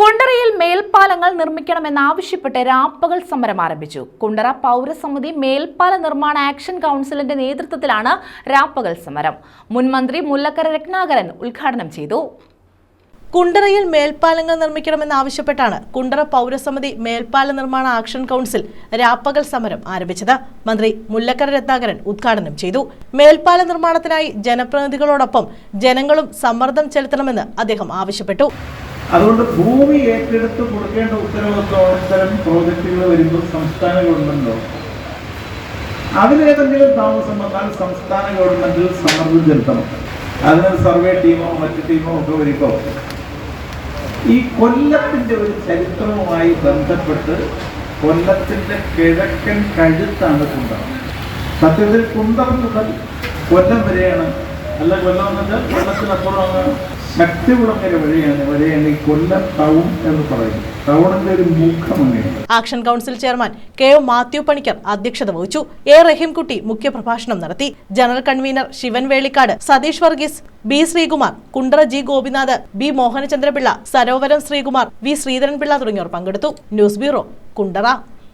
കുണ്ടറയിൽ മേൽപ്പാലങ്ങൾ നിർമ്മിക്കണമെന്നാവശ്യപ്പെട്ട് രാപ്പകൽ സമരം ആരംഭിച്ചു. കുണ്ടറ പൗരസമിതി മേൽപ്പാല നിർമ്മാണ ആക്ഷൻ കൗൺസിലിന്റെ നേതൃത്വത്തിലാണ് രാപ്പകൽ സമരം. മുൻമന്ത്രി മുല്ലക്കര രത്നാകരൻ ഉദ്ഘാടനം ചെയ്തു. കുണ്ടറയിൽ മേൽപ്പാലങ്ങൾ നിർമ്മിക്കണമെന്നാവശ്യപ്പെട്ടാണ് കുണ്ടറ പൗരസമിതി മേൽപ്പാല നിർമ്മാണ ആക്ഷൻ കൗൺസിൽ രാപ്പകൽ സമരം ആരംഭിച്ചത്. മന്ത്രി മുല്ലക്കര രത്നാകരൻ ഉദ്ഘാടനം ചെയ്തു. മേൽപ്പാല നിർമ്മാണത്തിനായി ജനപ്രതിനിധികളോടൊപ്പം ജനങ്ങളും സമ്മർദ്ദം ചെലുത്തണമെന്ന് അദ്ദേഹം ആവശ്യപ്പെട്ടു. അതുകൊണ്ട് ഭൂമി ഏറ്റെടുത്ത് കൊടുക്കേണ്ട ഉത്തരവാദിത്വം ഇത്തരം പ്രോജക്റ്റുകൾ വരുമ്പോൾ ഗവൺമെന്റോ അതിലേതെങ്കിലും താമസം വന്നാൽ സംസ്ഥാന ഗവൺമെന്റിൽ സമ്മർദ്ദം ചെലുത്തണം. അതിന് സർവേ ടീമോ മറ്റു ടീമോ ഒക്കെ വരുമ്പോൾ ഈ കൊല്ലത്തിന്റെ ഒരു ചരിത്രവുമായി ബന്ധപ്പെട്ട് കൊല്ലത്തിന്റെ കിഴക്കൻ കഴുത്താണ് കുണ്ടം. സത്യത്തിൽ കുണ്ടം മുതൽ കൊല്ലം വരെയാണ്. അല്ല കൊല്ലം എന്ന് കൊല്ലത്തിനപ്പുറമാണ് ശക്തികുളങ്ങര വഴിയാണ് വരെയാണ് കൊല്ലം എന്ന് പറയുന്നു. Action council chairman K O Mathew Panicker അധ്യക്ഷത വഹിച്ചു. എ റഹീംകുട്ടി മുഖ്യപ്രഭാഷണം നടത്തി. General convener Shivan Velikkad Satheesh Varghese B Sreekumar Kundara G Gopinath B Mohanachandrapillai Sarovaram Sreekumar V Sreedharanpillai തുടങ്ങിയവർ പങ്കെടുത്തു. News bureau Kundara